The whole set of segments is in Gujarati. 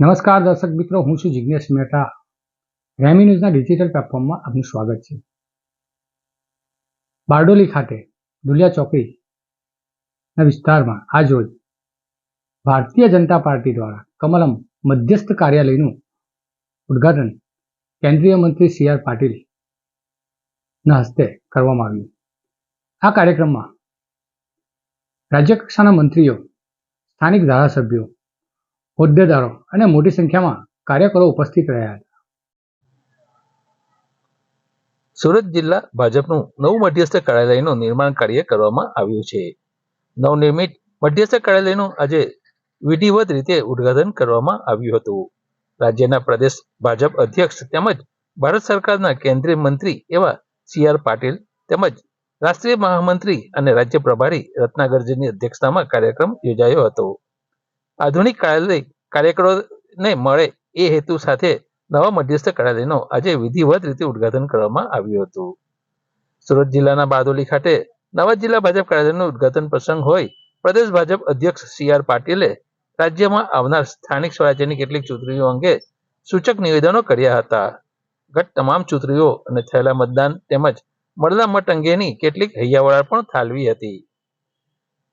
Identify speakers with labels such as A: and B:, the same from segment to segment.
A: નમસ્કાર દર્શક મિત્રો, હું છું જિજ્ઞેશ મહેતા. રેમી ન્યૂઝના ડિજિટલ પ્લેટફોર્મમાં આપનું સ્વાગત છે. બારડોલી ખાતે દુલિયા ચોકડીના વિસ્તારમાં આજરોજ ભારતીય જનતા પાર્ટી દ્વારા કમલમ મધ્યસ્થ કાર્યાલયનું ઉદ્ઘાટન કેન્દ્રીય મંત્રી સી આર પાટીલના હસ્તે કરવામાં આવ્યું. આ કાર્યક્રમમાં રાજ્યકક્ષાના મંત્રીઓ, સ્થાનિક ધારાસભ્યો હોદ્દેદારો અને મોટી સંખ્યામાં કાર્યકરો ઉપસ્થિત રહ્યા હતા.
B: સુરત જિલ્લા ભાજપનું નવું મધ્યસ્થ કાર્યાલયનું નિર્માણ કાર્ય કરવામાં આવ્યું છે. નવનિર્મિત મધ્યસ્થ કાર્યાલયનું આજે વિધિવત રીતે ઉદ્ઘાટન કરવામાં આવ્યું હતું. રાજ્યના પ્રદેશ ભાજપ અધ્યક્ષ તેમજ ભારત સરકારના કેન્દ્રીય મંત્રી એવા સી આર પાટીલ તેમજ રાષ્ટ્રીય મહામંત્રી અને રાજ્ય પ્રભારી રત્નાગરજીની અધ્યક્ષતામાં કાર્યક્રમ યોજાયો હતો. આધુનિક કાર્યાલય કાર્યકરોને મળે એ હેતુ સાથે નવા મધ્યસ્થ કાર્યાલયનો આજે વિધિવત રીતે ઉદઘાટન કરવામાં આવ્યું હતું. સુરત જિલ્લાના બારડોલી ખાતે નવા જિલ્લા ભાજપ કાર્યાલયનું ઉદઘાટન પ્રસંગ હોય, પ્રદેશ ભાજપ અધ્યક્ષ સી આર પાટીલે રાજ્યમાં આવનાર સ્થાનિક સ્વરાજ્યની કેટલીક ચૂંટણીઓ અંગે સૂચક નિવેદનો કર્યા હતા. ગત તમામ ચૂંટણીઓ અને થયેલા મતદાન તેમજ મળેલા મત અંગેની કેટલીક હૈયાવળા પણ ઠાલવી હતી.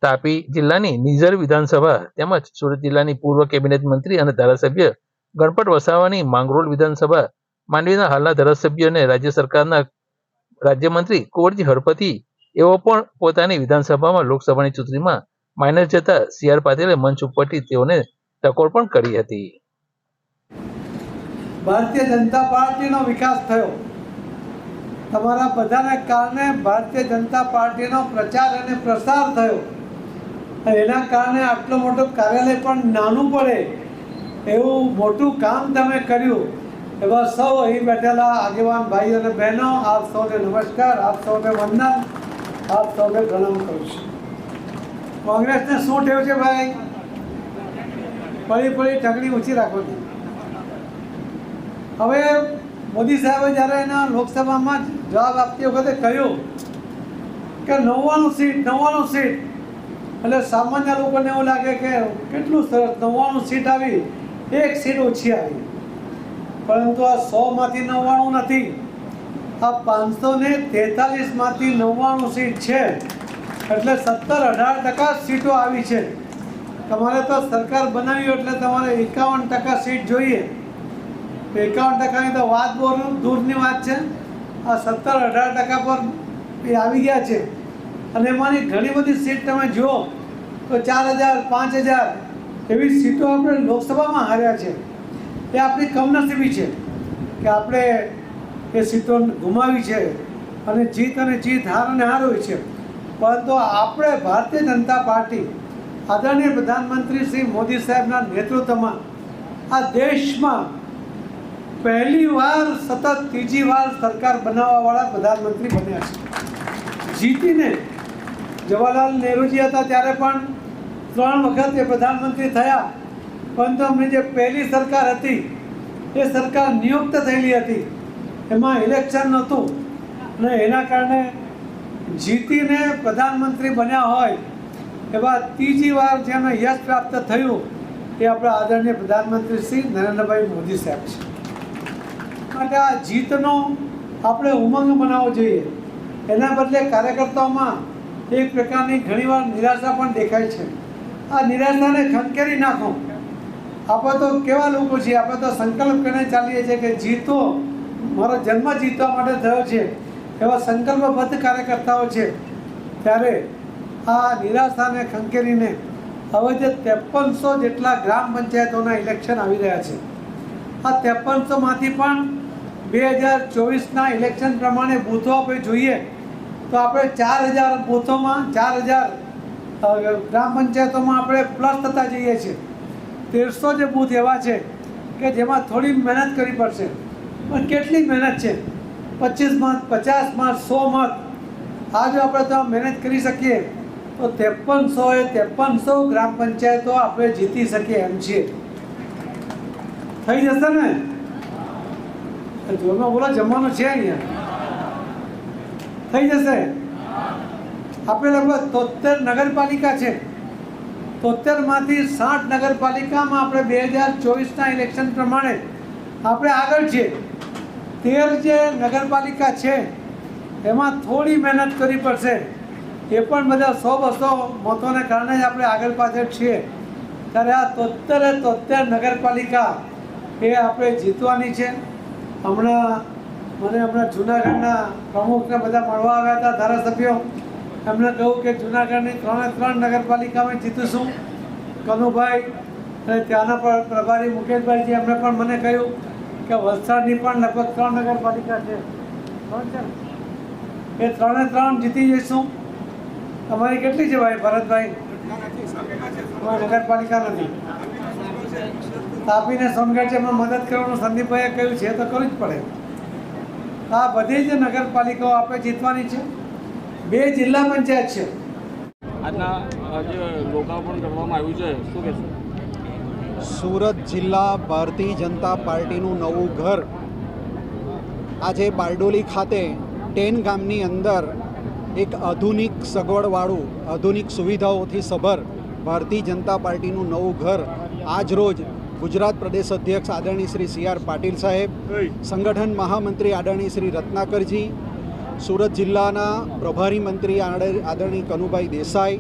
B: તાપી જિલ્લાની નિઝર વિધાનસભા તેમજ સુરત જિલ્લાની પૂર્વ કેબિનેટ મંત્રી અને ધારાસભ્ય ગણપત વસાવાની માંગરોળ વિધાનસભા, માંડવીના હાલના ધારાસભ્ય અને રાજ્ય સરકારના રાજ્યમંત્રી કુંવરજી હળપતિ એવો પણ પોતાની વિધાનસભામાં લોકસભાની ચૂંટણીમાં માઇનસ જતા સી આર પાટીલે મંચ ઉપરથી તેઓને ટકોર પણ કરી હતી.
C: ભારતીય જનતા પાર્ટીનો વિકાસ થયો. તમારા બધાને કારણે ભારતીય જનતા પાર્ટીનો પ્રચાર અને પ્રસાર થયો. અને એના કારણે આટલો મોટો કાર્યાલય પણ નાનું પડે. એવું મોટું કામ તમે કર્યું. એવા સૌ અહીં બેઠેલા આગેવાન ભાઈઓ અને બહેનો, આપ સૌને નમસ્કાર, આપ સૌને વંદન, આપ સૌને પ્રણામ કરું છું. કોંગ્રેસને શું ટેવ છે ભાઈ? પડી પડી ઠગડી ઊંચી રાખવાની. હવે મોદી સાહેબે જ્યારે એના લોકસભામાં જવાબ આપતી વખતે કહ્યું કે નવ્વાણું સીટ નવ્વાણું સીટ એટલે સામાન્ય લોકોને એવું લાગે કે કેટલું સરસ, નવ્વાણું સીટ આવી, એક સીટ ઓછી આવી. પરંતુ આ સોમાંથી નવ્વાણું નથી. આ પાંચસો ને તેતાલીસમાંથી નવ્વાણું સીટ છે. એટલે સત્તર અઢાર ટકા સીટો આવી છે. તમારે તો સરકાર બનાવી એટલે તમારે એકાવન ટકા સીટ જોઈએ. એકાવન ટકાની તો વાત બહુ દૂરની વાત છે. આ સત્તર અઢાર ટકા પર એ આવી ગયા છે. અને એમાંની ઘણી બધી સીટ તમે જુઓ, તો ચાર હજાર, પાંચ હજાર એવી સીટો આપણે લોકસભામાં હાર્યા છે. એ આપણી કમનસીબી છે કે આપણે એ સીટો ગુમાવી છે અને જીત અને જીત હાર અને હાર હોય છે. પરંતુ આપણે ભારતીય જનતા પાર્ટી, આદરણીય પ્રધાનમંત્રી શ્રી મોદી સાહેબના નેતૃત્વમાં આ દેશમાં પહેલી વાર સતત, ત્રીજી વાર સરકાર બનાવવાવાળા પ્રધાનમંત્રી બન્યા છે. જીતીને જવાહરલાલ નહેરુજી હતા ત્યારે પણ ત્રણ વખત એ પ્રધાનમંત્રી થયા. પરંતુ અમને જે પહેલી સરકાર હતી, એ સરકાર નિયુક્ત થયેલી હતી. એમાં ઇલેક્શન નહોતું. અને એના કારણે જીતીને પ્રધાનમંત્રી બન્યા હોય, એવા ત્રીજી વાર જેને યશ પ્રાપ્ત થયું, એ આપણા આદરણીય પ્રધાનમંત્રી શ્રી નરેન્દ્રભાઈ મોદી સાહેબ છે. માટે આ જીતનો આપણે ઉમંગ મનાવવો જોઈએ. એના બદલે કાર્યકર્તાઓમાં એક પ્રકારની ઘણીવાર નિરાશા પણ દેખાય છે. આ નિરાશાને ખંકેરી નાખો. આપણે તો કેવા લોકો છીએ? આપણે તો સંકલ્પ કરીને ચાલીએ છીએ કે જીતો, મારો જન્મ જીતવા માટે થયો છે. એવા સંકલ્પબદ્ધ કાર્યકર્તાઓ છે. ત્યારે આ નિરાશાને ખંકેરીને હવે જે ત્રેપનસો જેટલા ગ્રામ પંચાયતોના ઇલેક્શન આવી રહ્યા છે. આ ત્રેપનસોમાંથી પણ બે હજાર ચોવીસના ઇલેક્શન પ્રમાણે બૂથો આપણે જોઈએ. તો આપણે ચાર હજાર બોથોમાં, ચાર હજાર ગ્રામ પંચાયતોમાં આપણે પ્લસ થતા જઈએ છીએ. તેરસો જે બૂથ એવા છે કે જેમાં થોડી મહેનત કરવી પડશે. પણ કેટલી મહેનત છે? પચીસ મત, પચાસ મત, સો મત. આ જો આપણે તો મહેનત કરી શકીએ, તો ત્રેપનસો એ ત્રેપનસો ગ્રામ પંચાયતો આપણે જીતી શકીએ એમ છીએ. થઈ જશે ને? જોરમાં બોલો, જમવાનું છે અહીંયા? થઈ જશે? આપણે લગભગ તોતેર નગરપાલિકા છે. તોતેરમાંથી સાઠ નગરપાલિકામાં આપણે બે હજાર ચોવીસના ઇલેક્શન પ્રમાણે આપણે આગળ છીએ. તેર જે નગરપાલિકા છે, એમાં થોડી મહેનત કરવી પડશે. એ પણ બધા સો બસો મતોને કારણે જ આપણે આગળ પાછળ છીએ. ત્યારે આ તોતેરે તોતેર નગરપાલિકા એ આપણે જીતવાની છે. હમણાં મને હમણાં જુનાગઢના પ્રમુખને બધા મળવા આવ્યા હતા, ધારાસભ્યો. એમણે કહ્યું કે જુનાગઢની ત્રણે ત્રણ નગરપાલિકામાં જીતીશું. કનુભાઈ અને ત્યાંના પ્રભારી મુકેશભાઈજી એમણે પણ મને કહ્યું કે વલસાડની પણ લગભગ ત્રણ નગરપાલિકા છે? એ ત્રણે ત્રણ જીતી જઈશું. તમારી કેટલી છે ભાઈ, ભરતભાઈ? નગરપાલિકા નથી. તાપીને સોનગઢ છે, એમાં મદદ કરવાનું સંદીપભાઈએ કહ્યું છે તો કરવું જ પડે. આ બધી જ નગરપાલિકાઓ આપણે જીતવાની છે. બે જિલ્લા પંચાયત છે.
D: આજના આજે લોકાર્પણ કરવામાં આવ્યું છે શું કહેશો?
E: સુરત જિલ્લા ભારતીય જનતા પાર્ટીનું નવું ઘર આજે બારડોલી ખાતે ટેન ગામની અંદર એક આધુનિક સગવડવાળું આધુનિક સુવિધાઓથી સભર ભારતીય જનતા પાર્ટીનું નવું ઘર આજ રોજ ગુજરાત પ્રદેશ અધ્યક્ષ આદરણીય શ્રી સી આર પાટીલ સાહેબ સંગઠન મહામંત્રી આદરણીય શ્રી રત્નાકરજી સુરત જિલ્લાના પ્રભારી મંત્રી આદર- આદરણીય કનુભાઈ દેસાઈ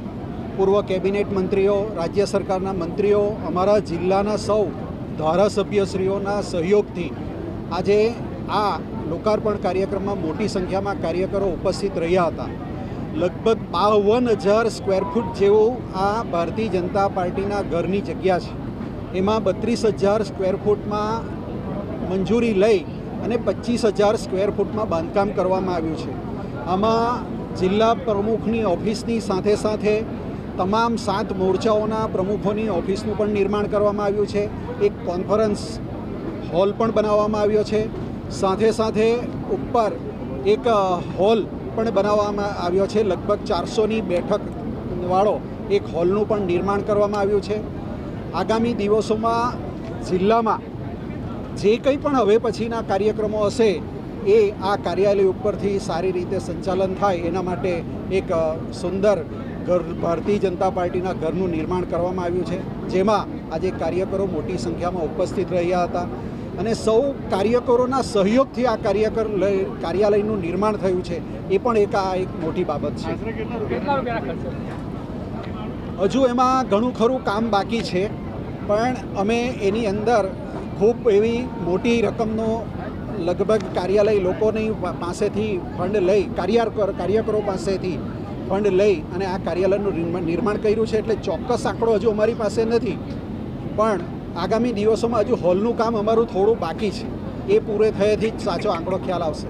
E: પૂર્વ કેબિનેટ મંત્રીઓ રાજ્ય સરકારના મંત્રીઓ અમારા જિલ્લાના સૌ ધારાસભ્યશ્રીઓના સહયોગથી આજે આ લોકાર્પણ કાર્યક્રમમાં મોટી સંખ્યામાં કાર્યકરો ઉપસ્થિત રહ્યા હતા. લગભગ બાવન હજાર સ્ક્વેર ફૂટ જેવું આ ભારતીય જનતા પાર્ટીના ઘરની જગ્યા છે. એમાં બત્રીસ હજાર સ્ક્વેર ફૂટમાં મંજૂરી લઈ અને પચીસ હજાર સ્ક્વેર ફૂટમાં બાંધકામ કરવામાં આવ્યું છે. આમાં જિલ્લા પ્રમુખની ઓફિસની સાથે સાથે તમામ સાત મોરચાઓના પ્રમુખોની ઓફિસનું પણ નિર્માણ કરવામાં આવ્યું છે. એક કોન્ફરન્સ હોલ પણ બનાવવામાં આવ્યો છે. સાથે સાથે ઉપર એક હોલ પણ બનાવવામાં આવ્યો છે. લગભગ ચારસોની બેઠકવાળો એક હોલનું પણ નિર્માણ કરવામાં આવ્યું છે. આગામી દિવસોમાં જિલ્લામાં જે કંઈ પણ હવે પછીના કાર્યક્રમો હશે એ આ કાર્યાલય ઉપરથી સારી રીતે સંચાલન થાય એના માટે એક સુંદર ઘર ભારતીય જનતા પાર્ટીના ઘરનું નિર્માણ કરવામાં આવ્યું છે જેમાં આજે કાર્યકરો મોટી સંખ્યામાં ઉપસ્થિત રહ્યા હતા. અને સૌ કાર્યકરોના સહયોગથી આ કાર્યકર લય- કાર્યાલયનું નિર્માણ થયું છે એ પણ એક આ એક મોટી બાબત છે. હજુ એમાં ઘણું ખરું કામ બાકી છે. પણ અમે એની અંદર ખૂબ એવી મોટી રકમનો લગભગ કાર્યાલય લોકોની પાસેથી ફંડ લઈ કાર્યકર કાર્યકરો પાસેથી ફંડ લઈ અને આ કાર્યાલયનું નિર્માણ- કર્યું છે એટલે ચોક્કસ આંકડો હજુ અમારી પાસે નથી. પણ આગામી દિવસોમાં હજુ હોલનું કામ અમારું થોડું બાકી છે. એ પૂરે થયેથી જ સાચો આંકડો ખ્યાલ આવશે.